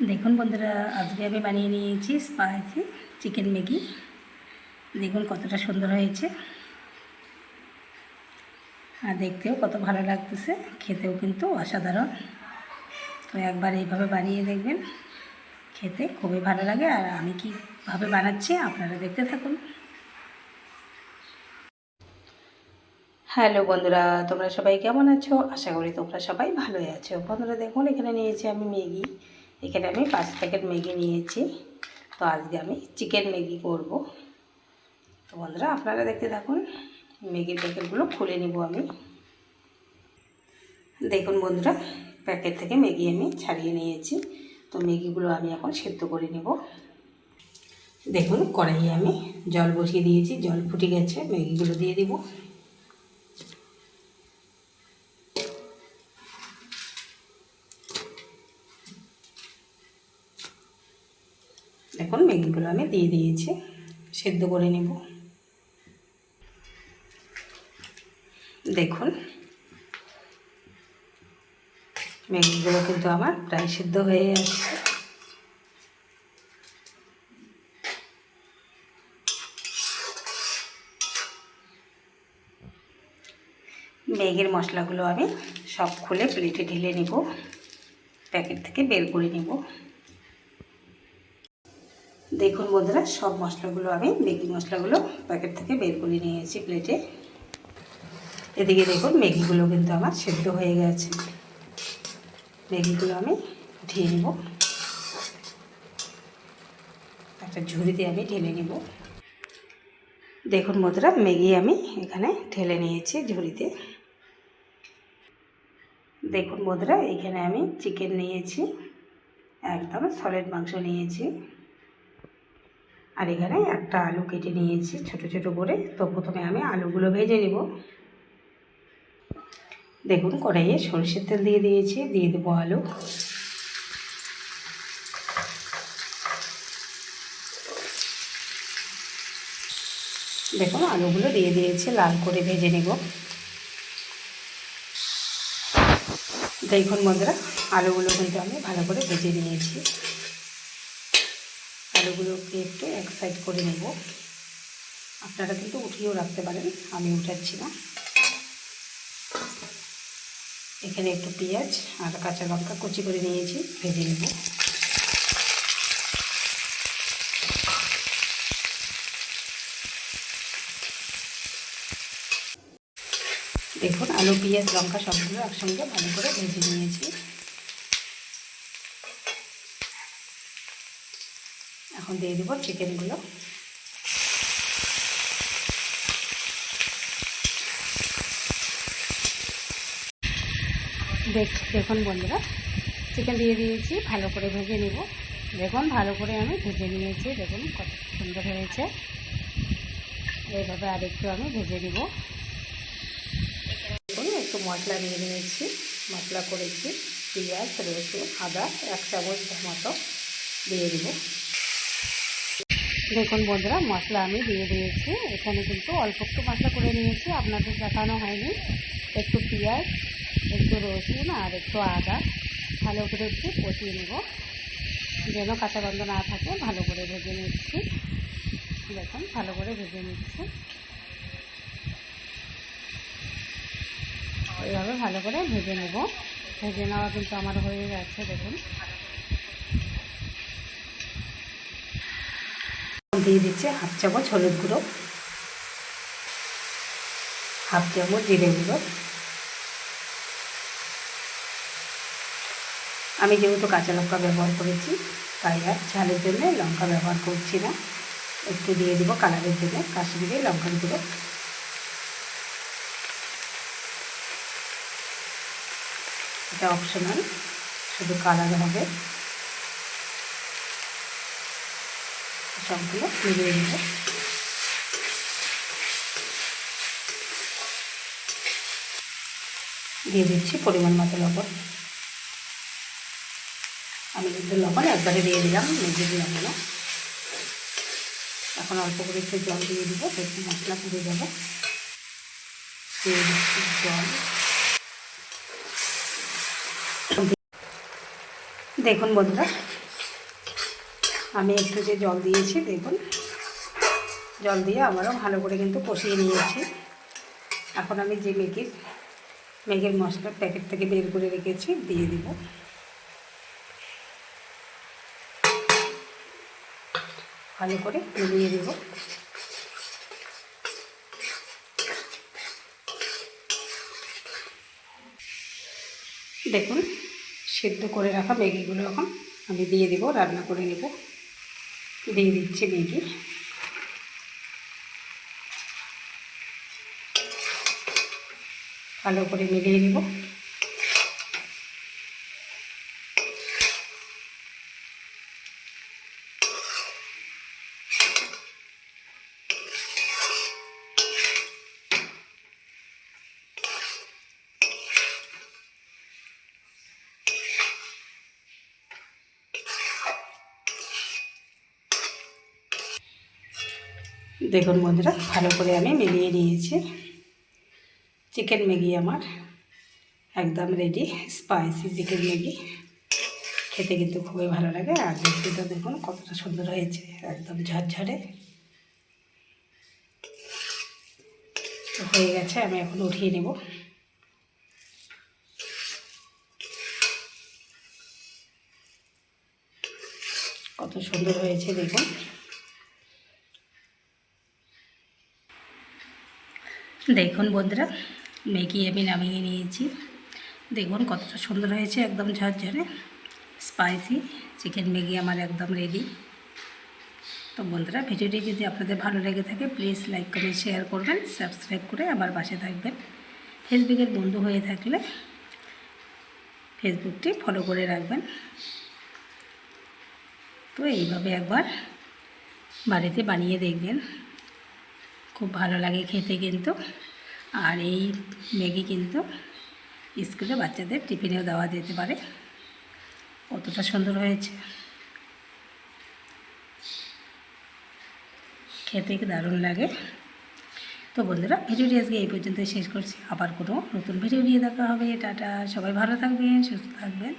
দেখুন বন্ধুরা, আজকে আমি বানিয়ে নিয়েছি স্পাইসি চিকেন ম্যাগি দেখুন কতটা সুন্দর হয়েছে। আর দেখতেও কত ভালো লাগতেছে, খেতেও কিন্তু অসাধারণ। তো একবার এইভাবে বানিয়ে দেখবেন, খেতে খুবই ভালো লাগে। আর আমি কীভাবে বানাচ্ছি আপনারা দেখতে থাকুন। হ্যালো বন্ধুরা, তোমরা সবাই কেমন আছো? আশা করি তোমরা সবাই ভালোই আছো। বন্ধুরা, দেখুন এখানে নিয়েছি আমি ম্যাগি। এখানে আমি পাঁচ প্যাকেট ম্যাগি নিয়েছি। তো আজকে আমি চিকেন ম্যাগি করব। তো বন্ধুরা, আপনারা দেখতে থাকুন, ম্যাগির প্যাকেটগুলো খুলে নিব আমি। দেখুন বন্ধুরা, প্যাকেট থেকে ম্যাগি আমি ছাড়িয়ে নিয়েছি। তো ম্যাগিগুলো আমি এখন সেদ্ধ করে নেব। দেখুন, কড়াইয়ে আমি জল বসিয়ে দিয়েছি, জল ফুটে গেছে, ম্যাগিগুলো দিয়ে দিব। দেখুন ম্যাগিগুলো আমি দিয়ে দিয়েছি, সেদ্ধ করে নেব। দেখুন, ম্যাগিগুলো কিন্তু আমার প্রায় সিদ্ধ হয়ে আসছে। ম্যাগির মশলাগুলো আমি সব খুলে প্লেটে ঢেলে নিব, প্যাকেট থেকে বের করে নিব। দেখুন বন্ধুরা, সব মশলাগুলো আমি ম্যাগি মশলাগুলো প্যাকেট থেকে বের করে নিয়েছি প্লেটে এদিকে দেখুন, ম্যাগিগুলো কিন্তু আমার সেদ্ধ হয়ে গেছে। ম্যাগিগুলো আমি উঠিয়ে নেব। একটা ঝুড়িতে আমি ঢেলে নেব। দেখুন বন্ধুরা, ম্যাগি আমি এখানে ঢেলে নিয়েছি ঝুড়িতে। দেখুন বন্ধুরা, এখানে আমি চিকেন নিয়েছি, একদম সলিড মাংস নিয়েছি। আর এখানে একটা আলু কেটে নিয়েছি, ছোট ছোট করে। তো প্রথমে আমি আলুগুলো ভেজে নেব। দেখুন, কড়াইয়ে সরষের তেল দিয়ে দিয়েছি, দিয়ে দেবো আলু। দেখুন, আলুগুলো দিয়ে দিয়েছি, লাল করে ভেজে নেব। দেখুন বন্ধুরা, আলুগুলো কিন্তু আমি ভালো করে ভেজে নিয়েছি। আলুগুলোকে একটু এক সাইড করে নেব। আপনারা কিন্তু উঠিয়েও রাখতে পারেন, আমি উঠাচ্ছি না। এখানে একটু পেঁয়াজ আর কাঁচা লঙ্কা কুচি করে নিয়েছি, ভেজে নেব। দেখুন, আলু, পেঁয়াজ, লঙ্কা সবগুলো একসঙ্গে ভালো করে ভেজে নিয়েছি। এখন দিয়ে দেবো চিকেনগুলো। দেখ, দেখুন বন্ধুরা, চিকেন দিয়ে দিয়েছি, ভালো করে ভেজে নেব। দেখুন, ভালো করে আমি ভেজে নিয়েছি, দেখুন কত সুন্দর হয়েছে। এইভাবে আরেকটু আমি ভেজে নেব। দেখুন, একটু মশলা দিয়ে নিয়েছি মশলা করেছি, পেঁয়াজ, রসুন, আদা, এক চামচ মতো দিয়ে দেবো। দেখুন বন্ধুরা, মশলা আমি দিয়ে দিয়েছি। এখানে কিন্তু অল্প একটু মশলা করে নিয়েছি, আপনাদের দেখানো হয়নি। একটু পেঁয়াজ, একটু রসুন আর একটু আদা, ভালো করে একটু কষিয়ে নেব। যেন কাঁচা গন্ধ না থাকে, ভালো করে ভেজে নিচ্ছি। দেখুন, ভালো করে ভেজে নিচ্ছি। এইভাবে ভালো করে ভেজে নেব। ভেজে নেওয়া কিন্তু আমার হয়ে গেছে, দেখুন। দিয়ে দিচ্ছে হাফ চামচ হলুদ গুঁড়ো। হাফ চামচ জিরে গুঁড়ো। আমি যেহেতু কাঁচা লঙ্কা ব্যবহার করেছি, তাই আর ঝালের জন্য লঙ্কা ব্যবহার করছি না। একটু দিয়ে দেবো কালারের জন্য, কাশ্মীরি লঙ্কার গুঁড়ো। এটা অপশনাল শুধু কালার হবে। সবগুলো মিলিয়ে দেবো দিয়ে দিচ্ছি পরিমাণ মতো লবণ। আমি কিন্তু লবণ একবারে দিয়ে দিলাম নিজে দিলাম এখন অল্প করে একটু জল দিয়ে দিব দেখুন মশলা পুড়ে যাবে। দিয়ে দিচ্ছি জল। দেখুন বন্ধুরা আমি একটু যে জল দিয়েছি, দেখুন। জল দিয়ে আবারও ভালো করে কিন্তু কষিয়ে নিয়েছি। এখন আমি যে ম্যাগির ম্যাগির মশলা প্যাকেট থেকে বের করে রেখেছি, দিয়ে দিব। ভালো করে মিলিয়ে দেব। দেখুন, সেদ্ধ করে রাখা ম্যাগিগুলো এখন আমি দিয়ে দেবো, রান্না করে নেব। দিয়ে দিচ্ছি ম্যাগি ভালো করে মিলিয়ে নেব। দেখুন বন্ধুরা, ভালো করে আমি মিলিয়ে নিয়েছি। চিকেন ম্যাগি আমার একদম রেডি স্পাইসি চিকেন ম্যাগি খেতে কিন্তু খুবই ভালো লাগে, আর দেখতে দেখুন কতটা সুন্দর হয়েছে, একদম ঝরঝরে। হয়ে গেছে, আমি এখন উঠিয়ে নেব। কত সুন্দর হয়েছে, দেখুন। দেখুন বন্ধুরা, ম্যাগি আমি নামিয়ে নিয়েছি। দেখুন কতটা সুন্দর হয়েছে, একদম ঝরঝরে স্পাইসি চিকেন ম্যাগি আমার একদম রেডি তো বন্ধুরা, ভিডিওটি যদি আপনাদের ভালো লেগে থাকে প্লিজ লাইক কমেন্ট শেয়ার করবেন সাবস্ক্রাইব করে আমার পাশে থাকবেন। ফেসবুকের বন্ধু হয়ে থাকলে ফেসবুকটি ফলো করে রাখবেন। তো এইভাবে একবার বাড়িতে বানিয়ে দেখবেন। খুব ভালো লাগে খেতে কিন্তু। আর এই ম্যাগি কিন্তু স্কুলে বাচ্চাদের টিফিনেও দেওয়া যেতে পারে। কতটা সুন্দর হয়েছে। খেতে দারুণ লাগে। তো বন্ধুরা, ভিডিওটি আজকে এই পর্যন্ত শেষ করছি। আবার কোনো নতুন ভিডিও নিয়ে দেখা হবে। টাটা, সবাই ভালো থাকবেন, সুস্থ থাকবেন।